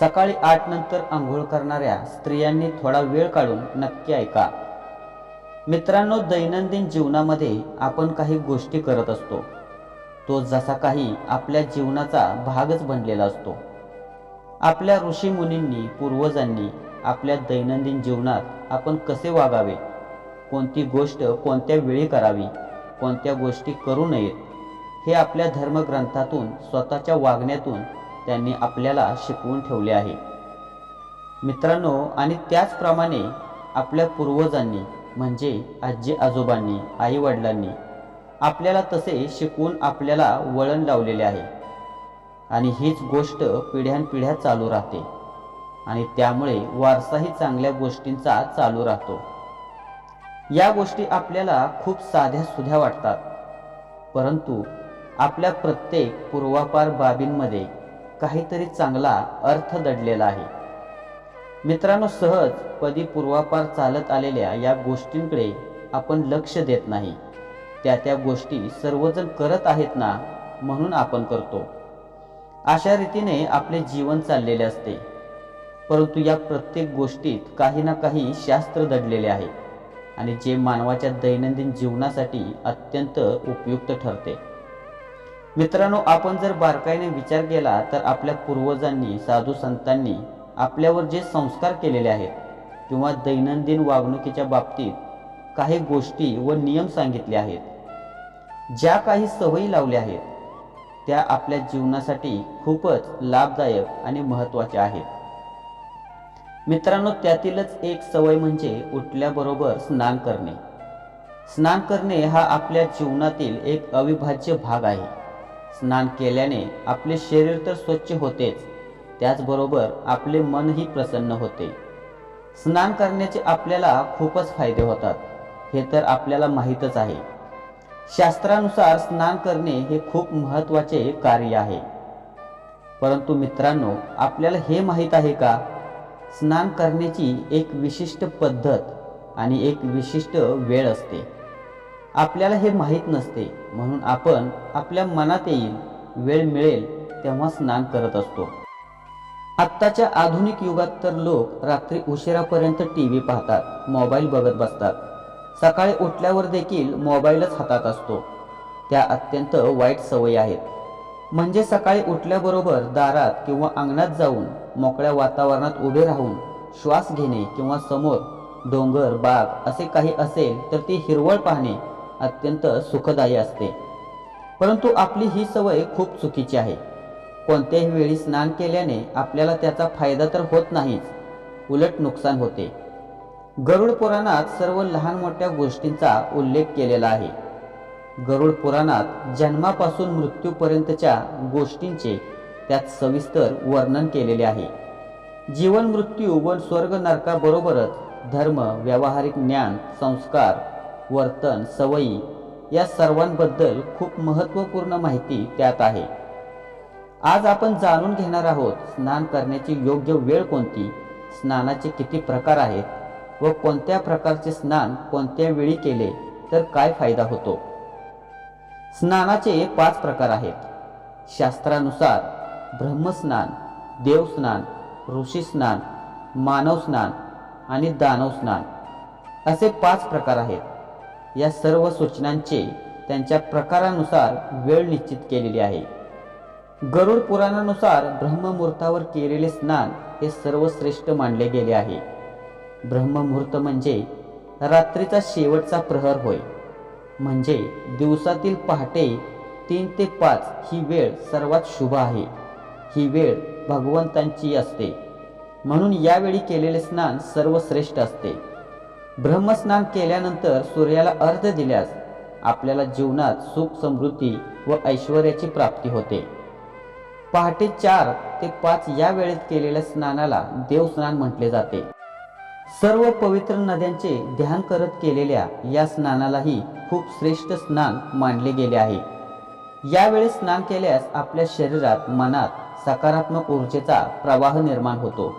सकाळी आठ नंतर आंघोळ करणाऱ्या स्त्रियांनी थोडा वेळ काढून नक्की ऐका. मित्रांनो दैनंदिन जीवनामध्ये आपण काही गोष्टी करत असतो. तो जसा काही आपल्या जीवनाचा भागच बनलेला असतो. आपल्या ऋषीमुनींनी पूर्वजांनी आपल्या दैनंदिन जीवनात आपण कसे वागावे? कोणती गोष्ट कोणत्या वेळी करावी? कोणत्या गोष्टी करू नयेत? हे आपल्या धर्मग्रंथातून स्वतःच्या वागण्यातून त्यांनी आपल्याला शिकवून ठेवले आहे. मित्रांनो आणि त्याचप्रमाणे आपल्या पूर्वजांनी म्हणजे आजी आजोबांनी आईवडिलांनी आपल्याला तसे शिकवून आपल्याला वळण लावलेले आहे. आणि हीच गोष्ट पिढ्यानपिढ्या चालू राहते. आणि त्यामुळे वारसाही चांगल्या गोष्टींचा चालू राहतो. या गोष्टी आपल्याला खूप साध्या सुध्या वाटतात. परंतु आपल्या प्रत्येक पूर्वापार बाबींमध्ये काहीतरी चांगला अर्थ दडलेला आहे. मित्रांनो सहज पदी पूर्वापार चालत आलेल्या या गोष्टींकडे आपण लक्ष देत नाही. त्या त्या गोष्टी सर्वजण करत आहेत ना म्हणून आपण करतो. अशा रीतीने आपले जीवन चाललेले असते. परंतु या प्रत्येक गोष्टीत काही ना काही शास्त्र दडलेले आहे आणि जे मानवाच्या दैनंदिन जीवनासाठी अत्यंत उपयुक्त ठरते. मित्रांनो आपण जर बारकाईने विचार केला तर आपल्या पूर्वजांनी साधू संतांनी आपल्यावर जे संस्कार केलेले आहेत किंवा दैनंदिन वागणुकीच्या बाबतीत काही गोष्टी व नियम सांगितले आहेत ज्या काही सवयी लावल्या आहेत त्या आपल्या जीवनासाठी खूपच लाभदायक आणि महत्त्वाच्या आहेत. मित्रांनो त्यातीलच एक सवय म्हणजे उठल्याबरोबर स्नान करणे. स्नान करणे हा आपल्या जीवनातील एक अविभाज्य भाग आहे. स्नान केल्याने आपले शरीर तर स्वच्छ होतेच त्याचबरोबर आपले मनही प्रसन्न होते. स्नान करण्याचे आपल्याला खूपच फायदे होतात हे तर आपल्याला माहीतच आहे. शास्त्रानुसार स्नान करणे हे खूप महत्त्वाचे कार्य आहे. परंतु मित्रांनो आपल्याला हे माहीत आहे का? स्नान करण्याची एक विशिष्ट पद्धत आणि एक विशिष्ट वेळ असते. आपल्याला हे माहीत नसते. म्हणून आपण आपल्या मनात येईल वेळ मिळेल तेव्हा स्नान करत असतो. आत्ताच्या आधुनिक युगात तर लोक रात्री उशिरापर्यंत टी व्ही पाहतात मोबाईल बघत बसतात. सकाळी उठल्यावर देखील मोबाईलच हातात असतो. त्या अत्यंत वाईट सवयी आहेत. म्हणजे सकाळी उठल्याबरोबर दारात किंवा अंगणात जाऊन मोकळ्या वातावरणात उभे राहून श्वास घेणे किंवा समोर डोंगर बाग असे काही असेल तर ती हिरवळ पाहणे अत्यंत सुखदायी असते. परंतु आपली ही सवय खूप चुकीची आहे. कोणत्याही वेळी स्नान केल्याने आपल्याला त्याचा फायदा तर होत नाहीच. उलट नुकसान होते. गरुड पुराणात सर्व लहान मोठ्या गोष्टींचा उल्लेख केलेला आहे. गरुड पुराणात जन्मापासून मृत्यूपर्यंतच्या गोष्टींचे त्यात सविस्तर वर्णन केलेले आहे. जीवन मृत्यू व स्वर्ग नरकाबरोबरच धर्म व्यावहारिक ज्ञान संस्कार वर्तन सवयी या सर्वांबद्दल खूप महत्त्वपूर्ण माहिती त्यात आहे. आज आपण जाणून घेणार आहोत स्नान करण्याची योग्य वेळ कोणती स्नानाचे किती प्रकार आहेत व कोणत्या प्रकारचे स्नान कोणत्या वेळी केले तर काय फायदा होतो? स्नानाचे पाच प्रकार आहेत. शास्त्रानुसार ब्रह्मस्नान देवस्नान ऋषीस्नान मानवस्नान आणि दानवस्नान असे पाच प्रकार आहेत. या सर्व सूचनांचे त्यांच्या प्रकारानुसार वेळ निश्चित केलेली आहे. गरुड पुराणानुसार ब्रह्ममुहूर्तावर केलेले स्नान हे सर्वश्रेष्ठ मानले गेले आहे. ब्रह्ममुहूर्त म्हणजे रात्रीचा शेवटचा प्रहर होय. म्हणजे दिवसातील पहाटे तीन ते पाच ही वेळ सर्वात शुभ आहे. ही वेळ भगवंतांची असते. म्हणून यावेळी केलेले स्नान सर्वश्रेष्ठ असते. ब्रह्मस्नान केल्यानंतर सूर्याला अर्ध दिल्यास आपल्याला जीवनात सुख समृद्धी व ऐश्वर्याची प्राप्ती होते. पहाटे चार ते पाच या वेळेत केलेल्या स्नानाला देवस्नान म्हटले जाते. सर्व पवित्र नद्यांचे ध्यान करत केलेल्या या स्नानालाही खूप श्रेष्ठ स्नान मानले गेले आहे. यावेळी स्नान केल्यास आपल्या शरीरात मनात सकारात्मक ऊर्जेचा प्रवाह निर्माण होतो.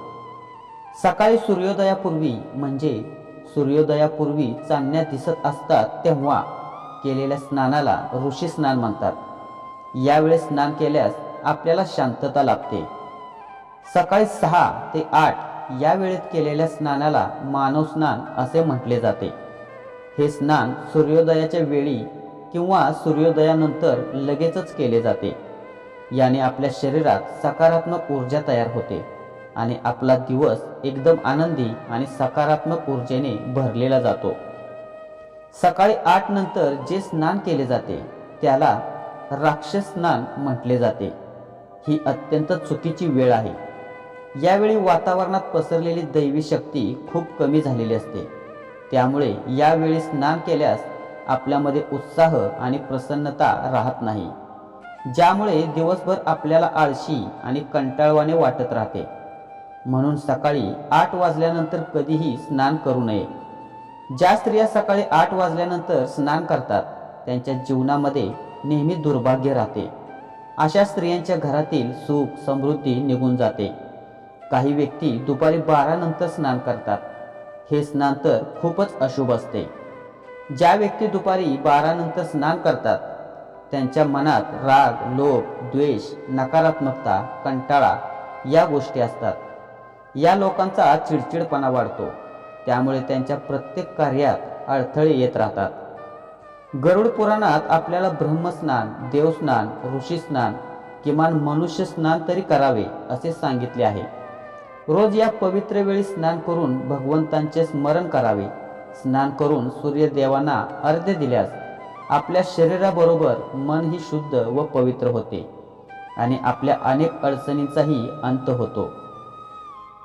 सकाळी सूर्योदयापूर्वी म्हणजे सूर्योदयापूर्वी चांदण्या दिसत असतात तेव्हा केलेल्या स्नानाला ऋषी स्नान म्हणतात. यावेळी स्नान केल्यास आपल्याला शांतता लाभते. सकाळी सहा ते आठ या वेळेत केलेल्या स्नानाला मानव स्नान असे म्हटले जाते. हे स्नान सूर्योदयाच्या वेळी किंवा सूर्योदयानंतर लगेचच केले जाते. याने आपल्या शरीरात सकारात्मक ऊर्जा तयार होते. आणि आपला दिवस एकदम आनंदी आणि सकारात्मक ऊर्जेने भरलेला जातो. सकाळी आठ नंतर जे स्नान केले जाते त्याला राक्षस स्नान म्हटले जाते. ही अत्यंत चुकीची वेळ आहे. यावेळी वातावरणात पसरलेली दैवी शक्ती खूप कमी झालेली असते. त्यामुळे यावेळी स्नान केल्यास आपल्यामध्ये उत्साह आणि प्रसन्नता राहत नाही ज्यामुळे दिवसभर आपल्याला आळशी आणि कंटाळवाने वाटत राहते. म्हणून सकाळी आठ वाजल्यानंतर कधीही स्नान करू नये. ज्या स्त्रिया सकाळी आठ वाजल्यानंतर स्नान करतात त्यांच्या जीवनामध्ये नेहमी दुर्भाग्य राहते. अशा स्त्रियांच्या घरातील सुख समृद्धी निघून जाते. काही व्यक्ती दुपारी बारानंतर स्नान करतात. हे स्नान तर खूपच अशुभ असते. ज्या व्यक्ती दुपारी बारानंतर स्नान करतात त्यांच्या मनात राग लोभ द्वेष नकारात्मकता कंटाळा या गोष्टी असतात. या लोकांचा चिडचिडपणा वाढतो. त्यामुळे त्यांच्या प्रत्येक कार्यात अडथळे येत राहतात. गरुड पुराणात आपल्याला ब्रह्मस्नान देवस्नान ऋषीस्नान किमान मनुष्य स्नान तरी करावे असे सांगितले आहे. रोज या पवित्र वेळी स्नान करून भगवंतांचे स्मरण करावे. स्नान करून सूर्यदेवांना अर्ध्य दिल्यास आपल्या शरीराबरोबर मन ही शुद्ध व पवित्र होते आणि आपल्या अनेक अडचणींचाही अंत होतो.